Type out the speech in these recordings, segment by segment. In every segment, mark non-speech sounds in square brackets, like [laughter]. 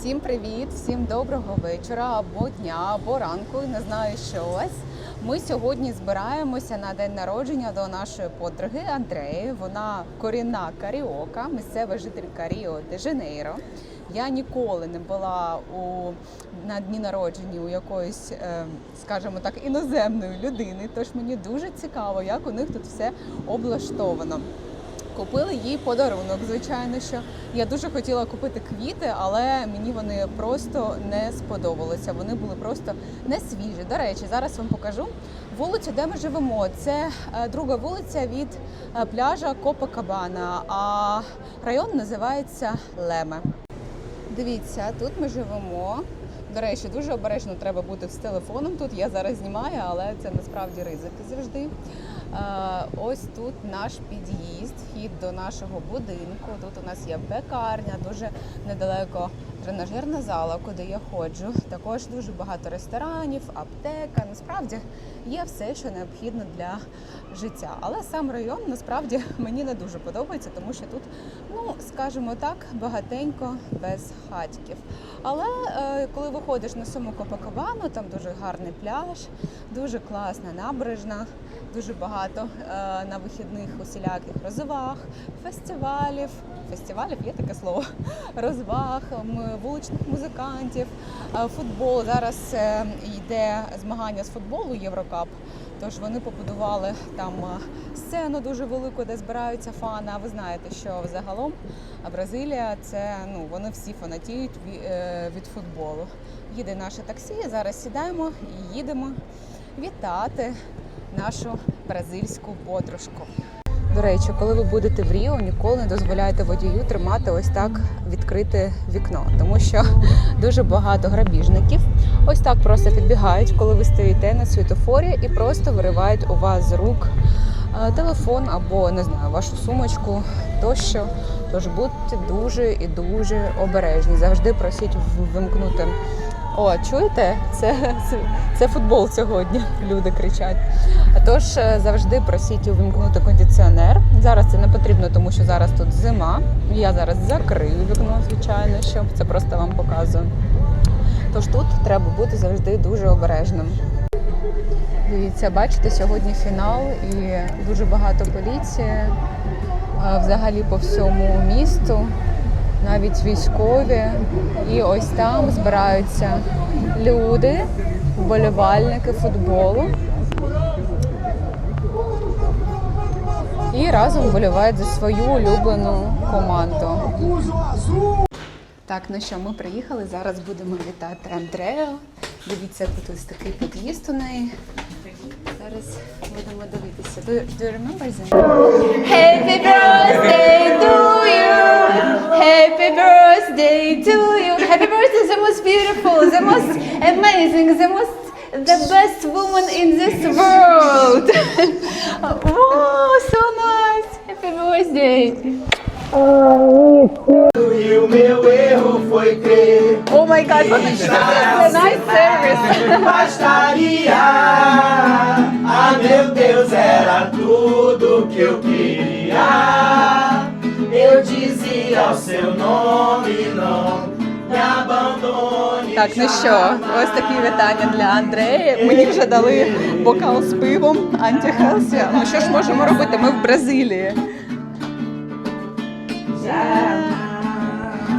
Всім привіт, всім доброго вечора або дня, або ранку. Не знаю, що вас. Ми сьогодні збираємося на день народження до нашої подруги Андреї. Вона корінна каріока, місцева жителька Ріо де Жанейро. Я ніколи не була у на дні народження у якоїсь, е, скажімо так, іноземної людини. Тож мені дуже цікаво, як у них тут все облаштовано. Купили їй подарунок, звичайно, що я дуже хотіла купити квіти, але мені вони просто не сподобалися. Вони були просто не свіжі. До речі, зараз вам покажу вулицю, де ми живемо. Це е, друга вулиця від е, пляжа Копакабана, а район називається Леме. Дивіться, тут ми живемо. До речі, дуже обережно треба бути з телефоном. Тут я зараз знімаю, але це насправді ризики завжди. Е, Ось тут наш під'їзд, вхід до нашого будинку. Тут у нас є пекарня, дуже недалеко тренажерна зала, куди я ходжу. Також дуже багато ресторанів, аптека. Насправді є все, що необхідно для життя. Але сам район насправді [laughs] мені не дуже подобається, тому що тут, ну скажімо так, багатенько без хатків. Але е, коли виходиш на саму Копакабану, там дуже гарний пляж, дуже класна набережна, дуже багато е, на вихідних усіляких розваг, фестивалів. Фестивалів є таке слово [laughs] розваг, вуличних музикантів, е, футбол. Зараз е, йде змагання з футболу Єврокап. Тож вони побудували там сцену дуже велику, де збираються фани. А ви знаєте, що взагалом Бразилія це ну вони всі фанатіють ві- від футболу. Їде наше таксі. Зараз сідаємо і їдемо вітати нашу бразильську подружку. До речі, коли ви будете в Ріо, ніколи не дозволяйте водію тримати ось так відкрите вікно, тому що дуже багато грабіжників ось так просто підбігають, коли ви стоїте на світофорі і просто виривають у вас з рук е, телефон або не знаю вашу сумочку тощо. Тож будьте дуже і дуже обережні. Завжди просіть вимкнути. О, чуєте? Це, це, це футбол сьогодні. Люди кричать. Тож е, завжди просіть увімкнути кондиціонер. Зараз це не потрібно, тому що зараз тут зима. Я зараз закрию вікно, звичайно, що це просто вам показую. Тож тут треба бути завжди дуже обережним. Дивіться, бачите, сьогодні фінал і дуже багато поліції взагалі по всьому місту, навіть військові. І ось там збираються люди, вболівальники футболу. І разом вболівають за свою улюблену команду. Так, ну що, ми приїхали. Зараз будемо вітати Андрею. Дивіться, тут ось такий під'їзд у неї. Зараз будемо дивитися. Do, do you remember them? Happy amazing, the most the best woman in this world! wow, [laughs] so nice! Happy birthday! E o meu erro foi crer Oh my god, what a nice service! Bastaria Ah, meu Deus, era tudo que eu queria Eu dizia o seu nome, não me abandone Так, ну що, ось такі вітання для Андрея. Мені вже дали бокал з пивом антихелсі. Ну що ж можемо робити? Ми в Бразилії.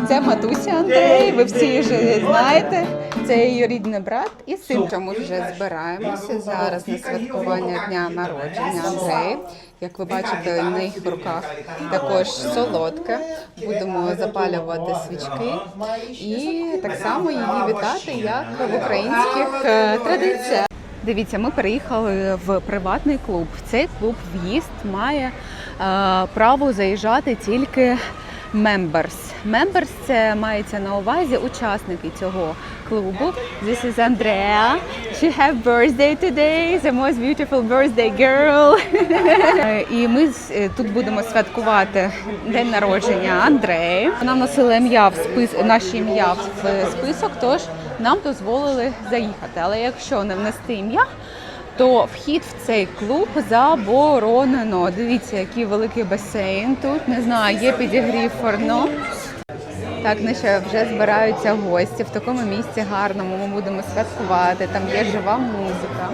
Це матуся Андрей, ви всі вже знаєте. Це її рідний брат і син. Ми вже збираємося зараз на святкування дня народження Андрея. Як ви бачите, неї в руках також солодке. Будемо запалювати свічки і так само її вітати, як в українських е, традиціях. Дивіться, ми переїхали в приватний клуб. В цей клуб в'їзд має е, право заїжджати тільки members. Members – це мається на увазі учасники цього клубу. This is Andrea. She have birthday today. The most beautiful birthday girl. [laughs] І ми е, тут будемо святкувати день народження Андреї. Вона носила ім'я в спис... наші ім'я в е, список, тож нам дозволили заїхати. Але якщо не внести ім'я, то вхід в цей клуб заборонено. Дивіться, який великий басейн тут. Не знаю, є підігрів форно. Так, ну що, вже збираються гості в такому місці гарному. Ми будемо святкувати. Там є жива музика.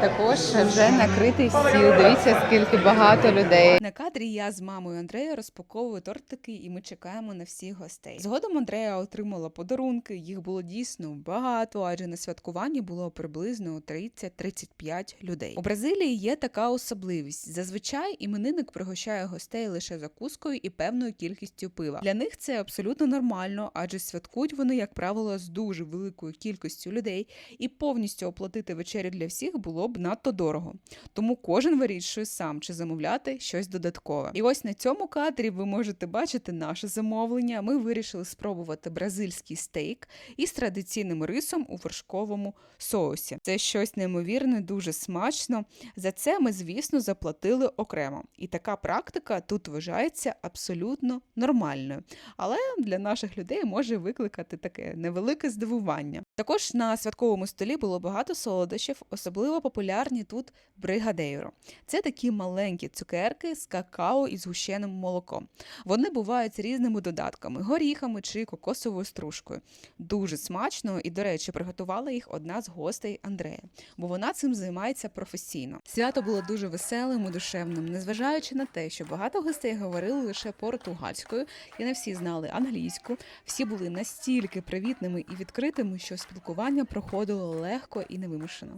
Також вже накритий стіл. Дивіться, скільки багато людей. На кадрі я з мамою Андрея розпаковую тортики, і ми чекаємо на всіх гостей. Згодом Андрея отримала подарунки. Їх було дійсно багато, адже на святкуванні було приблизно 30-35 людей. У Бразилії є така особливість. Зазвичай іменинник пригощає гостей лише закускою і певною кількістю пива. Для них це абсолютно нормально, адже святкують вони, як правило, з дуже великою кількістю людей, і повністю оплатити вечерю для всіх було б надто дорого. Тому кожен вирішує сам, чи замовляти щось додаткове. І ось на цьому кадрі ви можете бачити наше замовлення. Ми вирішили спробувати бразильський стейк із традиційним рисом у вершковому соусі. Це щось неймовірне, дуже смачно. За це ми, звісно, заплатили окремо. І така практика тут вважається абсолютно нормальною. Але для наших людей може викликати таке невелике здивування. Також на святковому столі було багато солодощів, особливо популярні тут бригадейро. Це такі маленькі цукерки з какао і згущеним молоком. Вони бувають з різними додатками, горіхами чи кокосовою стружкою. Дуже смачно і, до речі, приготувала їх одна з гостей Андрея, бо вона цим займається професійно. Свято було дуже веселим і душевним, незважаючи на те, що багато гостей говорили лише португальською, і не всі знали англійську. Всі були настільки привітними і відкритими, що спілкування проходило легко і невимушено.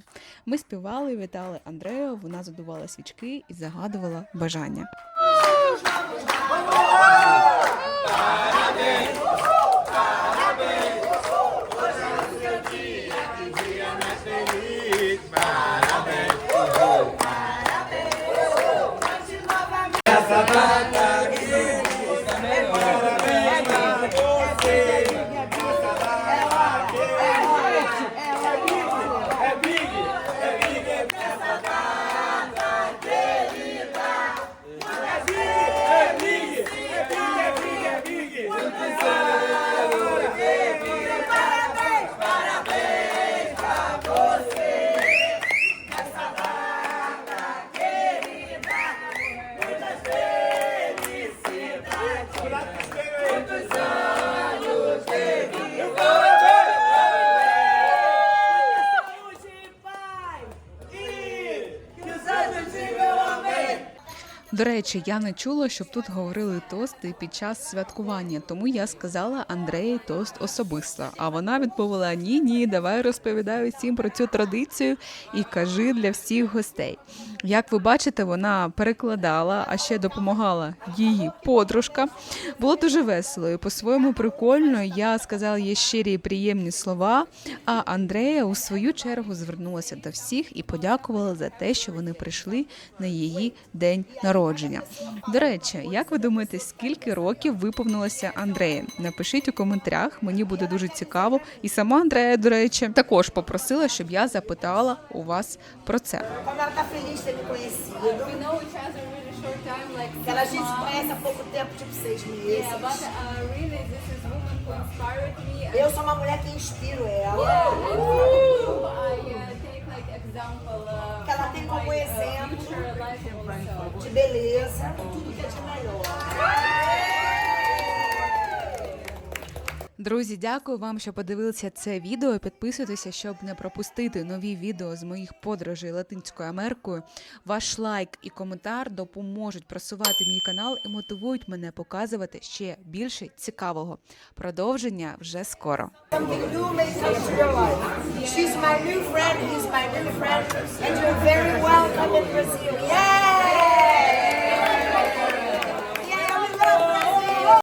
Ми співали, вітали Андрею, вона задувала свічки і загадувала бажання. До речі, я не чула, щоб тут говорили тости під час святкування, тому я сказала Андреї тост особисто. А вона відповіла: Ні, ні, давай розповідаю всім про цю традицію і кажи для всіх гостей. Як ви бачите, вона перекладала, а ще допомагала її подружка. Було дуже весело і по-своєму прикольно. Я сказала їй щирі і приємні слова. А Андрея у свою чергу звернулася до всіх і подякувала за те, що вони прийшли на її день народження. До речі, як ви думаєте, скільки років виповнилося Андрея? Напишіть у коментарях, мені буде дуже цікаво. І сама Андрея, до речі, також попросила, щоб я запитала у вас про це. Time, like Que ela a gente conhece há pouco tempo, tipo seis meses. Yeah, but uh, really, this is woman who inspired me. And, Eu sou uma mulher que inspiro ela. yeah, and from you, I uh, take like example. Uh, Que ela tem como exemplo de beleza, tudo que é de melhor. Друзі, дякую вам, що подивилися це відео. Підписуйтеся, щоб не пропустити нові відео з моїх подорожей Латинською Америкою. Ваш лайк і коментар допоможуть просувати мій канал і мотивують мене показувати ще більше цікавого. Продовження вже скоро. She's my new friend, he's my new friend, and you're very welcome in Brazil. Yay!